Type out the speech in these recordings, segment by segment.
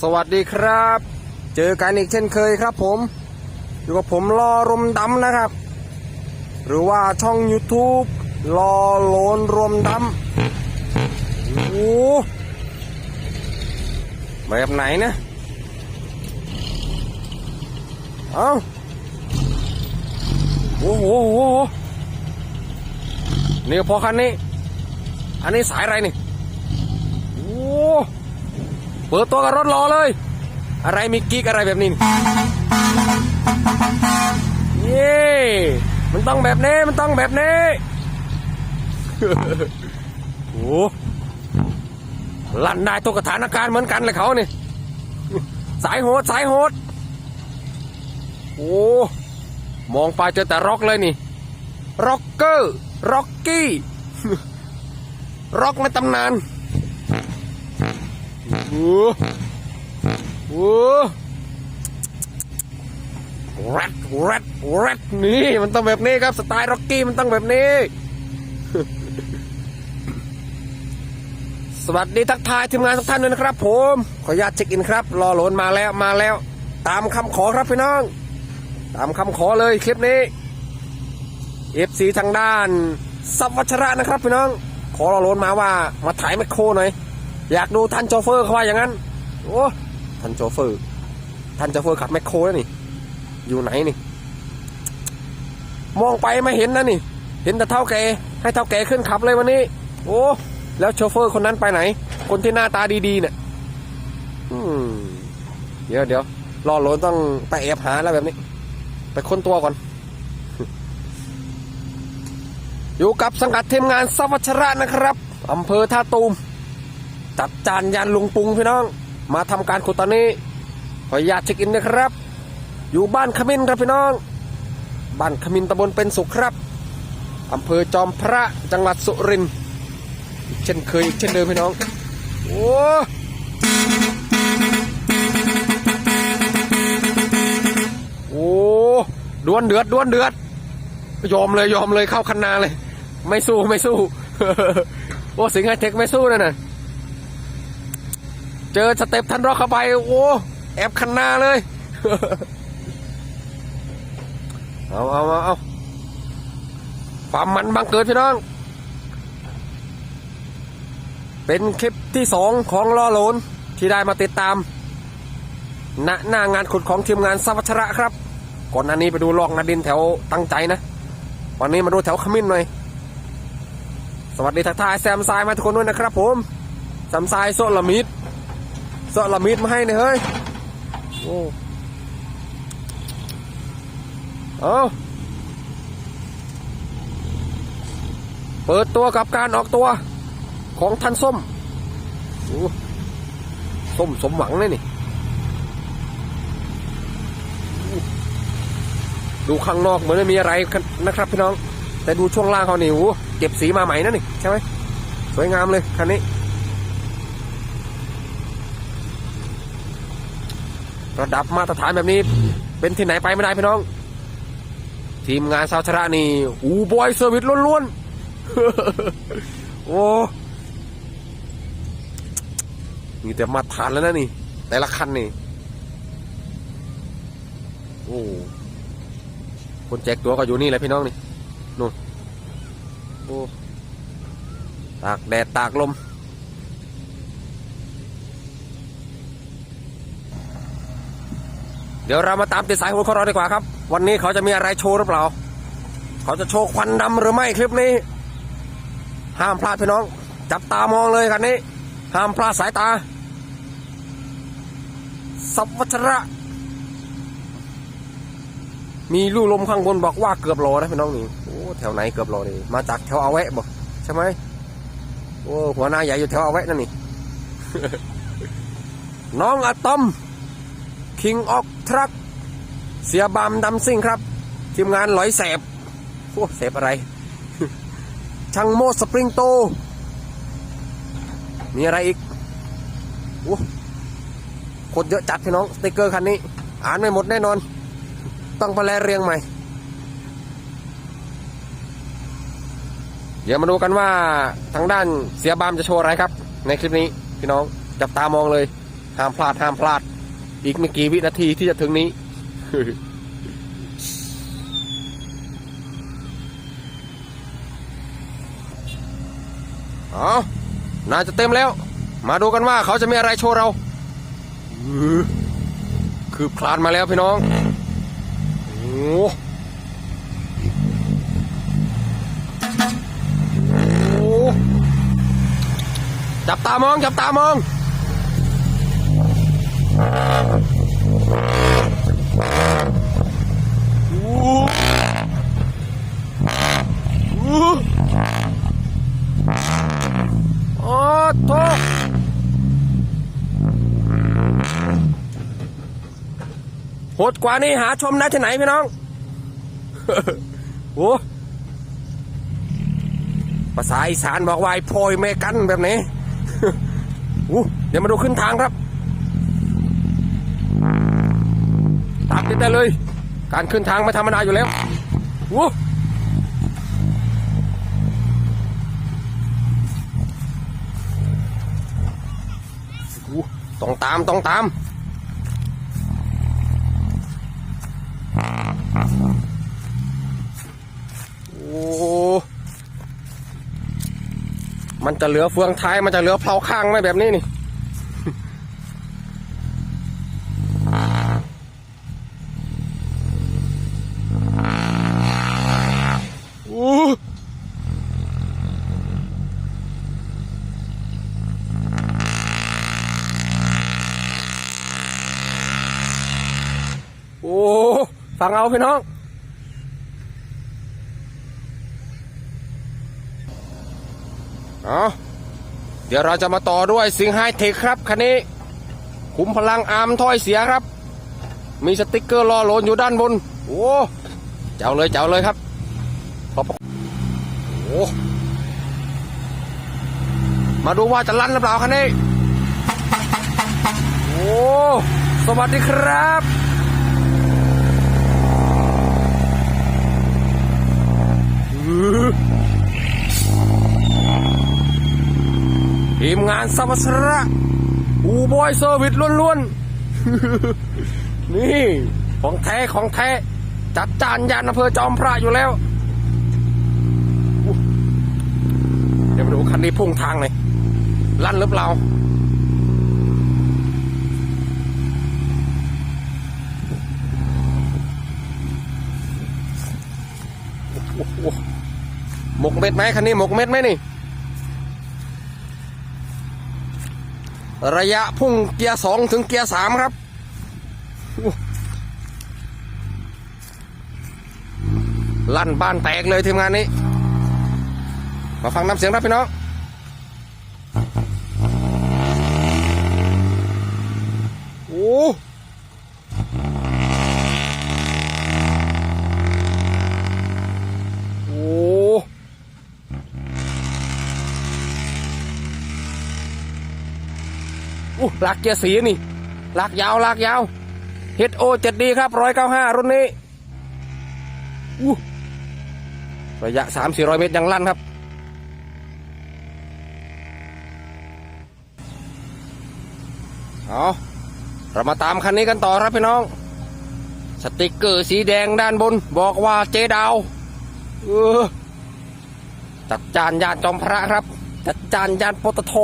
สวัสดีครับ เจอกันอีกเช่นเคยครับผม อยู่กับผมรอรมดำนะครับ หรือว่าช่อง YouTube รอโลนรวมดำโอ้โหแบบไหนนะ เอาโอ้โหโอ้โหนี่พอคันนี้ อันนี้สายอะไรนี่โอ้ เปิดตัวกับรถรอเลย อะไรมีกิ๊กอะไรแบบนี้นี่เย้มันต้องแบบนี้มันต้องแบบนี้โอ้ลั่นได้ตัวกสถานการเหมือนกันเลยเขานี่สายโหดสายโหดโอ้มองไปเจอแต่ร็อกเลยนี่ร็อกเกอร์ร็อกกี้ร็อกในตำนาน โอ้โหแรดแรดแรดนี่มันต้องแบบนี้ครับสไตล์ร็อกกี้มันต้องแบบนี้ สวัสดีทักทายทีมงานทุกท่านด้วยนะครับ ผม ขออนุญาตเช็คอินครับ รอโหลนมาแล้วมาแล้ว ตามคำขอครับพี่น้อง ตามคำขอเลยคลิปนี้ FC ทางด้านสับวัชระนะครับพี่น้อง ขอรอโหลนมาว่ามาถ่ายแมคโครหน่อย อยากดูท่านโชเฟอร์เขาว่าอย่างนั้น โอ้ท่านโชเฟอร์ท่านโชเฟอร์ขับแมคโครแล้วนี่ อยู่ไหนนี่ มองไปไม่เห็นนะนี่ เห็นแต่เท่าแกให้เท่าแกขึ้นขับเลยวันนี้ โอ้แล้วโชเฟอร์คนนั้นไปไหน คนที่หน้าตาดีๆเนี่ยเดี๋ยวเดี๋ยวรอโหลนต้องไปแอบหาแล้วแบบนี้ ไปค้นตัวก่อน อยู่กับสังกัดทีมงานสวัชระนะครับอำเภอท่าตูม จัดจานยานลุงปุงพี่น้อง มาทำการขุดตอนนี้ขออนุญาตเช็คอินนะครับ อยู่บ้านขมินครับพี่น้อง บ้านขมินตำบลเป็นสุขครับอำเภอจอมพระจังหวัดสุรินทร์เช่นเคยเช่นเดิมพี่น้อง โอ้โอ้ดวนเดือดดวนเดือด ยอมเลยยอมเลยเข้าคันนาเลย ไม่สู้ไม่สู้ โอ้สิงห์ไฮเทคไม่สู้นั่นน่ะ เจอสเต็ปทันรอกเข้าไป โอ้แอบคันนาเลย เอาเอาเอาความมันบังเกิดพี่น้อง เป็นคลิปที่สองของล่อโหลนที่ได้มาติดตาม ณหน้างานขุดของทีมงานสัวัชระครับ ก่อนหน้านี้ไปดูลอกนาดินแถวตั้งใจนะ วันนี้มาดูแถวขมิ้นหน่อย สวัสดีทักทายแซมทรายมาทุกคนด้วยนะครับผมแซมทรายโซลามิด สาละมิดมาให้เนี่ยเฮ้ยโอ้เอาเปิดตัวกับการออกตัวของท่านส้มโอ้ส้มสมหวังเลยนี่ ดูข้างนอกเหมือนไม่มีอะไรนะครับพี่น้อง แต่ดูช่วงล่างเขานี่โอ้เก็บสีมาใหม่นะนี่ใช่ไหมสวยงามเลยคันนี้ ระดับมาตรฐานแบบนี้ เป็นที่ไหนไปไม่ได้พี่น้อง ทีมงานสาวชระนี่อูบอยเซอร์วิสล้วนๆ โอ้นี่แต่มาตรฐานแล้วนะนี่ แต่ละคันนี่ โอ้คนแจกตัวก็อยู่นี่แหละพี่น้องนี่นู่นโอ้ตากแดดตากลม เดี๋ยวเรามาตามติดสายหัวของเราดีกว่าครับ วันนี้เขาจะมีอะไรโชว์หรือเปล่า เขาจะโชว์ควันดำหรือไม่คลิปนี้ ห้ามพลาดพี่น้อง จับตามองเลยคันนี้ ห้ามพลาดสายตาสับวัชระ มีลู่ลมข้างบนบอกว่าเกือบโลนะพี่น้องนี่โอ้แถวไหนเกือบโลนี่มาจากแถวเอาแวะบอกใช่ไหมโอ้หัวหน้าใหญ่อยู่แถวเอาแวะนั่นนี่ น้องอะตอม King of Truck เสียบามดำซิ่งครับ ทีมงานหลอยแสบโอ้แสบอะไร ช่างโมสปริงโต มีอะไรอีกโอ้คนเยอะจัดพี่น้องสติกเกอร์คันนี้ อ่านไม่หมดแน่นอน ต้องไปแลเรียงใหม่ เดี๋ยวมาดูกันว่าทางด้านเสียบามจะโชว์อะไรครับ ในคลิปนี้พี่น้องจับตามองเลย ห้ามพลาดห้ามพลาด อีกไม่กี่วินาทีที่จะถึงนี้ เอาน่าจะเต็มแล้ว มาดูกันว่าเขาจะมีอะไรโชว์เราอื้อคืบคลานมาแล้วพี่น้อง โอ้โหโอ้โหจับตามอง จับตามอง โอ้โหโอ้โหโอ้โหดกว่านี้หาชมได้ที่ไหนพี่น้อง โอ้ภาษาอีสานบอกว่าไอ้พอยเมกันแบบนี้โอ้เดี๋ยวมาดูขึ้นทางครับ ติดได้เลย การขึ้นทางไม่ธรรมดาอยู่แล้วโอ้ต้องตามต้องตามโอ้มันจะเหลือเฟืองท้ายมันจะเหลือเพลาข้างไหมแบบนี้นี่ โอ้โอ้ฟังเอาพี่น้องเอาเดี๋ยวเราจะมาต่อด้วยสิงไฮเทคครับคันนี้คุมพลังอาร์มถ้อยเสียครับ มีสติกเกอร์รอโหลนอยู่ด้านบน โอ้เจ้าเลยเจ้าเลยครับขอบโอ้มาดูว่าจะลั่นหรือเปล่าคันนี้ โอ้ สวัสดีครับอื้อ ทีมงานสมัสระอูบอยเซอร์วิสล้วนๆ นี่ของแท้ของแท้ จัดจานยานอำเภอจอมพระอยู่แล้ว เดี๋ยวมาดูคันนี้พุ่งทางเลยลั่นหรือเปล่าโอ้โห หมกเม็ดไหมคันนี้หมกเม็ดไหมนี่ ระยะพุ่งเกียร์สองถึงเกียร์สามครับ ลั่นบ้านแตกเลยทีมงานนี้ มาฟังน้ำเสียงครับพี่น้องโอ้โห อู้ลากเกียร์สีนี่ลากยาวลากยาวเฮดโอเจ็ดดีครับร้อยเก้าห้ารุ่นนี้อู้ระยะสามสี่ร้อยเมตรยังลั่นครับ เอาเรามาตามคันนี้กันต่อครับพี่น้อง สติกเกอร์สีแดงด้านบน บอกว่าเจดาวเออจัดจานยานจอมพระครับ จัดจานยานปตท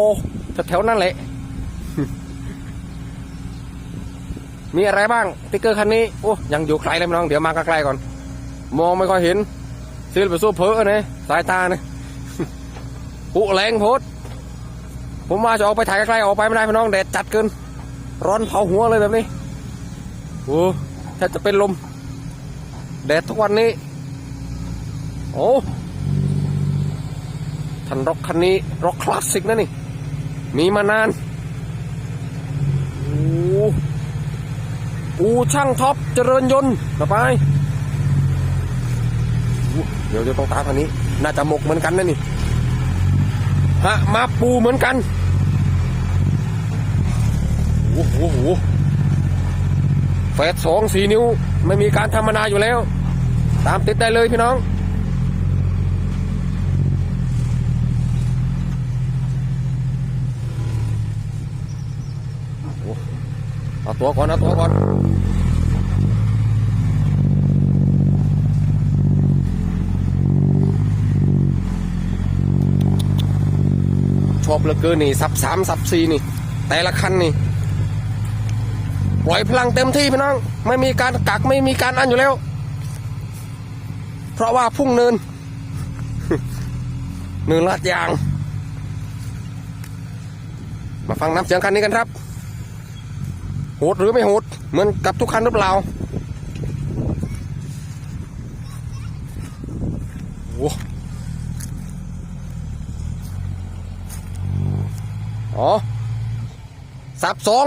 แถวๆนั่นแหละ มีอะไรบ้างติ๊กเกอร์คันนี้โอ้ยังอยู่ไกลเลยพี่น้อง เดี๋ยวมาใกล้ๆก่อน มองไม่ค่อยเห็นซื้อไปสู้เพอเนี่ยสายตาเนี่ยปุแรงโพดผมว่าจะออกไปถ่ายใกล้ๆออกไปไม่ได้พี่น้องแดดจัดเกิน ร้อนเผาหัวเลยแบบนี้โอ้แทบจะเป็นลม แดดทุกวันนี้ โอ้ทันร็อกคันนี้ร็อกคลาสสิกนะนี่ มีมานานโอ้ อูช่างท็อปเจริญยนต์ต่อไป เดี๋ยวเดี๋ยวต้องตามคันนี้ น่าจะหมกเหมือนกันนะนี่ ฮะ มาปูเหมือนกันโอ้โหโอ้โหแฟดสองสี่นิ้ว ไม่มีการธรรมนาอยู่แล้ว ตามติดได้เลยพี่น้อง เอาตัวก่อนเอาตัวก่อนชอบเหลือเกินนี่สับสามสับสี่นี่ แต่ละคันนี่ปล่อยพลังเต็มที่พี่น้อง ไม่มีการกักไม่มีการอันอยู่แล้ว เพราะว่าพุ่งเนิน เนินลาดยาง มาฟังน้ำเสียงคันนี้กันครับ หดหรือไม่โหดเหมือนกับทุกคันหรือเปล่าโอ้อ๋อสับสอง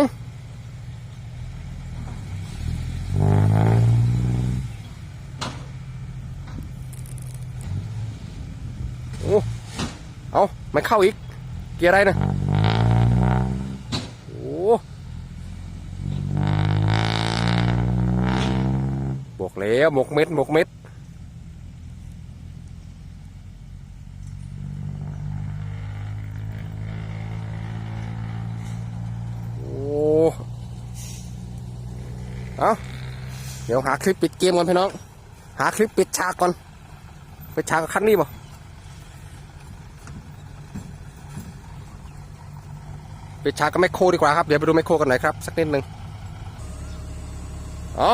โอ้เอาไม่เข้าอีก เกียร์อะไรนะ แล้วหมกเม็ดหมกเม็ดโอ้เอาเดี๋ยวหาคลิปปิดเกมก่อนพี่น้อง หาคลิปปิดฉากก่อน ไปฉากกับคันนี้ป่ะไปชาร์จกับแมคโครดีกว่าครับ เดี๋ยวไปดูแมคโครกันหน่อยครับ สักนิดหนึ่งอ๋อ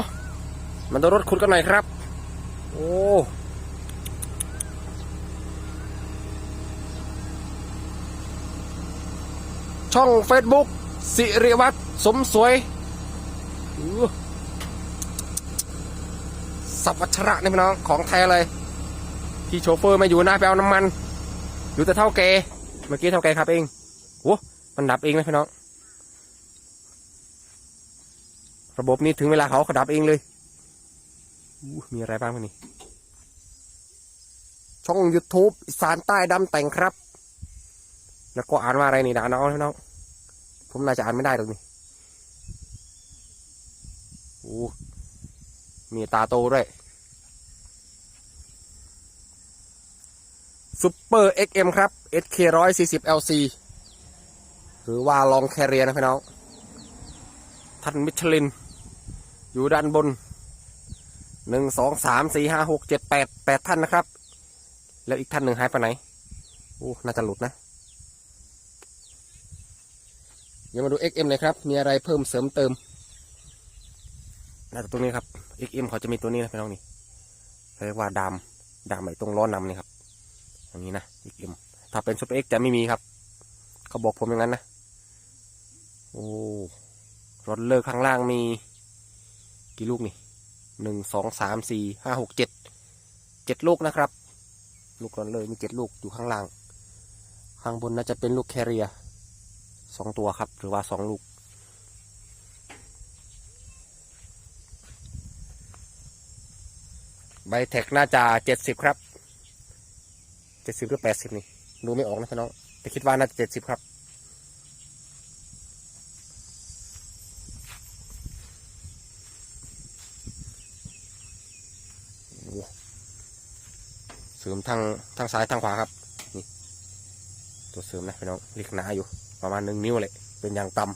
มันต้องรถขุดกันหน่อยครับ โอ้ช่อง Facebook สิริวัตรสมสวยสับวัชระนี่พี่น้องของแท้เลย ที่โชเฟอร์มาอยู่หน้าไปเอาน้ำมัน อยู่แต่เท่าแกเมื่อกี้เท่าแกครับเองโอ้มันดับเองนะพี่น้อง ระบบนี้ถึงเวลาเขาขดับเองเลย มีอะไรบ้างวะนี่ ช่อง YouTube อีสานใต้ดำแต่งครับ แล้วก็อ่านว่าอะไรนี่ด่าน้องน้องผมน่าจะอ่านไม่ได้หรอกนี่โอ้มีตาโตด้วยซุปเปอร์ XM ครับ SK 140 LC หรือว่าลองแคเรียนะพี่น้องท่านมิชลิน อยู่ด้านบน หนึ่งสองสามสี่ห้าหกเจ็ดแปดแปดท่านนะครับ แล้วอีกท่านหนึ่งหายไปไหนโอ้น่าจะหลุดนะเดี๋ยวมาดู XM เลยครับ มีอะไรเพิ่มเสริมเติม น่าจะตรงนี้ครับ XM เขาจะมีตัวนี้นะพี่น้องนี่เรียกว่าดามดามไอ้ตรงล้อนำนี่ครับอย่างนี้นะ XM ถ้าเป็นซูเปอร์ X จะไม่มีครับ เขาบอกผมอย่างนั้นนะโอ้รถเลิกข้างล่างมี กี่ลูกนี่ หนึ่งสองสามสี่ห้าหกเจ็ดเจ็ดลูกนะครับ ลูกรถเลยมีเจ็ดลูกอยู่ข้างล่าง ข้างบนน่าจะเป็นลูกแคเรียสองตัวครับ หรือว่าสองลูก ใบแท็กน่าจะเจ็ดสิบครับเจ็ดสิบหรือแปดสิบนี่ดูไม่ออกนะพี่น้องแต่คิดว่าน่าจะเจ็ดสิบครับ เสริมทางทางซ้ายทางขวาครับ นี่ ตัวเสริมนะพี่น้องเล็กหนาอยู่ ประมาณหนึ่งนิ้วเลยเป็นอย่างต่ำ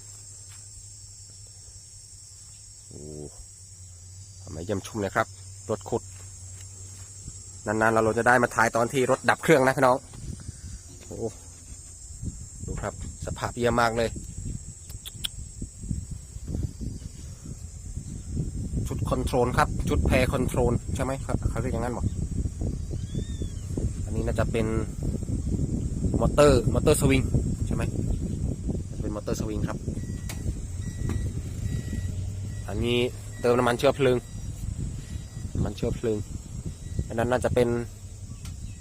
โอ้ทำไมเยี่ยมชุ่มเลยครับ รถขุด นานๆ เราจะได้มาถ่ายตอนที่รถดับเครื่องนะพี่น้องโอ้ดูครับ สภาพเยี่ยมมากเลย ชุดคอนโทรลครับ ชุดแพรคอนโทรลใช่ไหมครับเขาเรียกอย่างนั้นหมด นี้น่าจะเป็นมอเตอร์มอเตอร์สวิงใช่ไหมเป็นมอเตอร์สวิงครับ อันนี้เติมน้ำมันเชื้อเพลิงน้ำมันเชื้อเพลิงอันนั้นน่าจะเป็น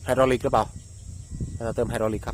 ไฮดรอลิกหรือเปล่าน่าจะเติมไฮดรอลิกครับ